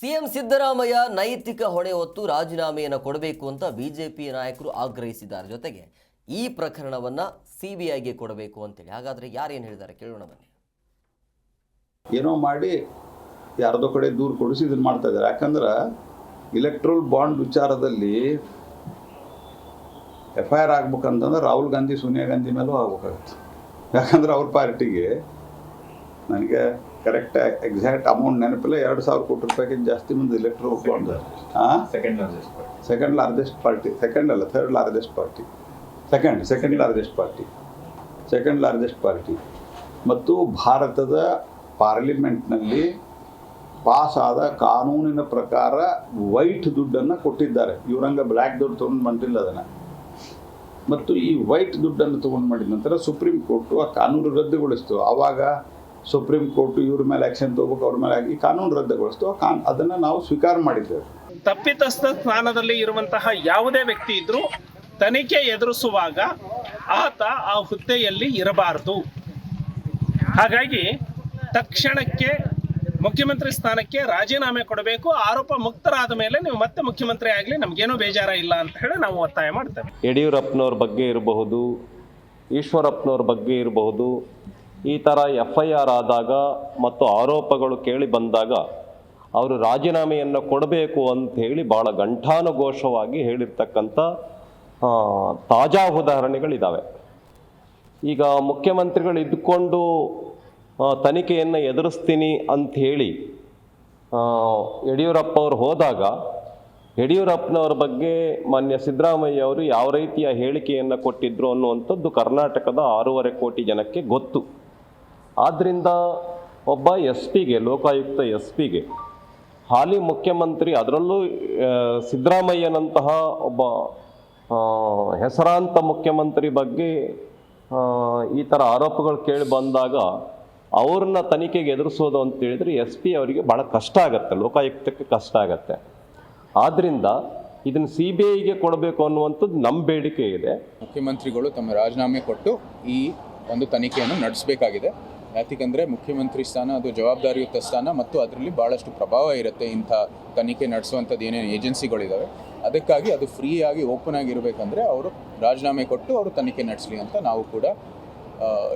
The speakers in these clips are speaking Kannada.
ಸಿಎಂ ಸಿದ್ದರಾಮಯ್ಯ ನೈತಿಕ ಹೊಣೆ ಹೊತ್ತು ರಾಜೀನಾಮೆಯನ್ನು ಕೊಡಬೇಕು ಅಂತ ಬಿಜೆಪಿ ನಾಯಕರು ಆಗ್ರಹಿಸಿದ್ದಾರೆ. ಜೊತೆಗೆ ಈ ಪ್ರಕರಣವನ್ನ ಸಿಬಿಐಗೆ ಕೊಡಬೇಕು ಅಂತೇಳಿ. ಹಾಗಾದ್ರೆ ಯಾರೇನು ಹೇಳಿದ್ದಾರೆ? ಕೇಳೋಣ ಬನ್ನಿ. ಏನೋ ಮಾಡಿ ಯಾರದೋ ಕಡೆ ದೂರು ಕೊಡಿಸಿ ಇದನ್ನು ಮಾಡ್ತಾ ಇದ್ದಾರೆ. ಯಾಕಂದ್ರೆ ಇಲೆಕ್ಟ್ರಲ್ ಬಾಂಡ್ ವಿಚಾರದಲ್ಲಿ ಎಫ್ ಐ ಆರ್ ಆಗ್ಬೇಕಂತಂದ್ರೆ ರಾಹುಲ್ ಗಾಂಧಿ, ಸೋನಿಯಾ ಗಾಂಧಿ ಮೇಲೂ ಆಗ್ಬೇಕಾಗತ್ತೆ. ಯಾಕಂದ್ರೆ ಅವ್ರ ಪಾರ್ಟಿಗೆ ನನಗೆ ಕರೆಕ್ಟ್ ಎಕ್ಸಾಕ್ಟ್ ಅಮೌಂಟ್ ನೆನಪಿಲ್ಲ ಎರಡು ಸಾವಿರ ಕೋಟಿ ರೂಪಾಯಿಗಿಂತ ಜಾಸ್ತಿ ಮುಂದೆ ಇಲೆಕ್ಟ್ರ್ ಒಪ್ಕೊಂಡು second largest second largest party second ಅಲ್ಲ third largest party second second largest party second largest party ಮತ್ತು ಭಾರತದ ಪಾರ್ಲಿಮೆಂಟ್ನಲ್ಲಿ ಪಾಸ್ ಆದ ಕಾನೂನಿನ ಪ್ರಕಾರ ವೈಟ್ ದುಡ್ಡನ್ನು ಕೊಟ್ಟಿದ್ದಾರೆ. ಇವರಂಗ ಬ್ಲ್ಯಾಕ್ ದುಡ್ಡು ತೊಗೊಂಡು ಮಾಡಿಲ್ಲ ಅದನ್ನು. ಮತ್ತು ಈ ವೈಟ್ ದುಡ್ಡನ್ನು ತೊಗೊಂಡು ಮಾಡಿದ ನಂತರ ಸುಪ್ರೀಂ ಕೋರ್ಟು ಆ ಕಾನೂನು ರದ್ದುಗೊಳಿಸ್ತು. ಆವಾಗ ಸುಪ್ರೀಂ ಕೋರ್ಟ್ ಇವ್ರ ಮೇಲೆ ಆಕ್ಷನ್ ತಗೋಬೇಕು ಅವ್ರ ಮೇಲೆ ಈ ಕಾನೂನು ರದ್ದುಗೊಳಿಸ್ತು. ಆ ಕಾನ್ ಅದನ್ನು ನಾವು ಸ್ವೀಕಾರ ಮಾಡಿದ್ದೇವೆ. ತಪ್ಪಿತಸ್ಥ ಸ್ಥಾನದಲ್ಲಿ ಇರುವಂತಹ ಯಾವುದೇ ವ್ಯಕ್ತಿ ಇದ್ರೂ ತನಿಖೆ ಎದುರಿಸುವಾಗ ಆತ ಆ ಹುದ್ದೆಯಲ್ಲಿ ಇರಬಾರದು. ಹಾಗಾಗಿ ತಕ್ಷಣಕ್ಕೆ ಮುಖ್ಯಮಂತ್ರಿ ಸ್ಥಾನಕ್ಕೆ ರಾಜೀನಾಮೆ ಕೊಡಬೇಕು. ಆರೋಪ ಮುಕ್ತರಾದ ಮೇಲೆ ನೀವು ಮತ್ತೆ ಮುಖ್ಯಮಂತ್ರಿ ಆಗಲಿ ನಮಗೇನೂ ಬೇಜಾರ ಇಲ್ಲ ಅಂತ ಹೇಳಿ ನಾವು ಒತ್ತಾಯ ಮಾಡ್ತೇವೆ. ಯಡಿಯೂರಪ್ಪನವ್ರ ಬಗ್ಗೆ ಇರಬಹುದು ಈಶ್ವರಪ್ಪನವ್ರ ಬಗ್ಗೆ ಇರಬಹುದು ಈ ಥರ ಎಫ್ ಐ ಆರ್ ಆದಾಗ ಮತ್ತು ಆರೋಪಗಳು ಕೇಳಿ ಬಂದಾಗ ಅವರು ರಾಜೀನಾಮೆಯನ್ನು ಕೊಡಬೇಕು ಅಂತ ಹೇಳಿ ಭಾಳ ಘಂಟಾನುಘೋಷವಾಗಿ ಹೇಳಿರ್ತಕ್ಕಂಥ ತಾಜಾ ಉದಾಹರಣೆಗಳಿದ್ದಾವೆ ಈಗ ಮುಖ್ಯಮಂತ್ರಿಗಳು ಇದ್ದುಕೊಂಡು ಆ, ತನಿಖೆಯನ್ನು ಎದುರಿಸ್ತೀನಿ ಅಂತ ಯಡಿಯೂರಪ್ಪ ಅವರು ಹೋದಾಗ ಯಡಿಯೂರಪ್ಪನವ್ರ ಬಗ್ಗೆ ಮಾನ್ಯ ಸಿದ್ದರಾಮಯ್ಯ ಅವರು ಯಾವ ರೀತಿಯ ಹೇಳಿಕೆಯನ್ನು ಕೊಟ್ಟಿದ್ರು ಅನ್ನುವಂಥದ್ದು ಕರ್ನಾಟಕದ ಆರೂವರೆ ಕೋಟಿ ಜನಕ್ಕೆ ಗೊತ್ತು. ಆದ್ದರಿಂದ ಒಬ್ಬ ಎಸ್ ಪಿಗೆ ಲೋಕಾಯುಕ್ತ ಎಸ್ ಪಿಗೆ ಹಾಲಿ ಮುಖ್ಯಮಂತ್ರಿ ಅದರಲ್ಲೂ ಸಿದ್ದರಾಮಯ್ಯನಂತಹ ಒಬ್ಬ ಹೆಸರಾಂತ ಮುಖ್ಯಮಂತ್ರಿ ಬಗ್ಗೆ ಈ ಥರ ಆರೋಪಗಳು ಕೇಳಿ ಬಂದಾಗ ಅವ್ರನ್ನ ತನಿಖೆಗೆ ಎದುರಿಸೋದು ಅಂತೇಳಿದರೆ ಎಸ್ ಪಿ ಅವರಿಗೆ ಭಾಳ ಕಷ್ಟ ಆಗುತ್ತೆ, ಲೋಕಾಯುಕ್ತಕ್ಕೆ ಕಷ್ಟ ಆಗತ್ತೆ. ಆದ್ದರಿಂದ ಇದನ್ನು ಸಿ ಬಿ ಐಗೆ ಕೊಡಬೇಕು ಅನ್ನುವಂಥದ್ದು ನಮ್ಮ ಬೇಡಿಕೆ ಇದೆ. ಮುಖ್ಯಮಂತ್ರಿಗಳು ತಮ್ಮ ರಾಜೀನಾಮೆ ಕೊಟ್ಟು ಈ ಒಂದು ತನಿಖೆಯನ್ನು ನಡೆಸಬೇಕಾಗಿದೆ. ಯಾಕಂದರೆ ಮುಖ್ಯಮಂತ್ರಿ ಸ್ಥಾನ ಅದು ಜವಾಬ್ದಾರಿಯುತ ಸ್ಥಾನ ಮತ್ತು ಅದರಲ್ಲಿ ಭಾಳಷ್ಟು ಪ್ರಭಾವ ಇರುತ್ತೆ ಇಂಥ ತನಿಖೆ ನಡೆಸುವಂಥದ್ದು ಏನೇನು ಏಜೆನ್ಸಿಗಳಿದ್ದಾವೆ ಅದಕ್ಕಾಗಿ ಅದು ಫ್ರೀಯಾಗಿ ಓಪನ್ ಆಗಿರಬೇಕಂದ್ರೆ ಅವರು ರಾಜೀನಾಮೆ ಕೊಟ್ಟು ಅವರು ತನಿಖೆ ನಡೆಸಲಿ ಅಂತ ನಾವು ಕೂಡ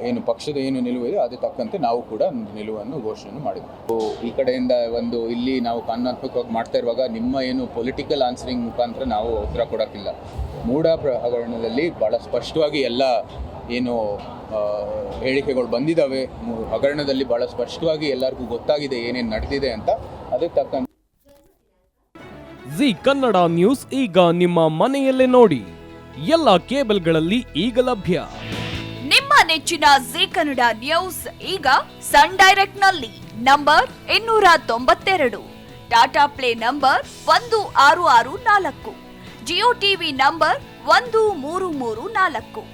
ಏನು ಪಕ್ಷದ ಏನು ನಿಲುವು ಇದೆ ಅದು ತಕ್ಕಂತೆ ನಾವು ಕೂಡ ನಿಲುವನ್ನು ಘೋಷಣೆ ಮಾಡಿದ್ವಿ. ಈ ಕಡೆಯಿಂದ ಒಂದು ಇಲ್ಲಿ ನಾವು ಕಾನೂನಾತ್ಮಕವಾಗಿ ಮಾಡ್ತಾ ಇರುವಾಗ ನಿಮ್ಮ ಏನು ಪೊಲಿಟಿಕಲ್ ಆನ್ಸರಿಂಗ್ ಮುಖಾಂತರ ನಾವು ಉತ್ತರ ಕೊಡೋಕ್ಕಿಲ್ಲ. ಮೂಢ ಪ್ರಕರಣದಲ್ಲಿ ಭಾಳ ಸ್ಪಷ್ಟವಾಗಿ ಎಲ್ಲ ಏನು ಹೇಳಿಕೆಗಳು ಬಂದಿದ್ದಾವೆ ಹಗರಣದಲ್ಲಿ ಭಾಳ ಸ್ಪಷ್ಟವಾಗಿ ಎಲ್ಲರಿಗೂ ಗೊತ್ತಾಗಿದೆ ಏನೇನು ನಡೆದಿದೆ ಅಂತ. ಅದಕ್ಕೆ ತಕ್ಕಂತೆ ಜಿ ಕನ್ನಡ ನ್ಯೂಸ್ ಈಗ ನಿಮ್ಮ ಮನೆಯಲ್ಲೇ ನೋಡಿ. ಎಲ್ಲ ಕೇಬಲ್ಗಳಲ್ಲಿ ಈಗ ಲಭ್ಯ. ನಿಮ್ಮ ನೆಚ್ಚಿನ ಜಿ ಕನ್ನಡ ನ್ಯೂಸ್ ಈಗ ಸನ್ ಡೈರೆಕ್ಟ್ನಲ್ಲಿ ನಂಬರ್ ಇನ್ನೂರ ತೊಂಬತ್ತೆರಡು. ಟಾಟಾ ಪ್ಲೇ ನಂಬರ್ ಒಂದು ಆರು ಆರು ನಾಲ್ಕು. ಜಿಯೋ ಟಿವಿ ನಂಬರ್ ಒಂದು ಮೂರು ಮೂರು ನಾಲ್ಕು.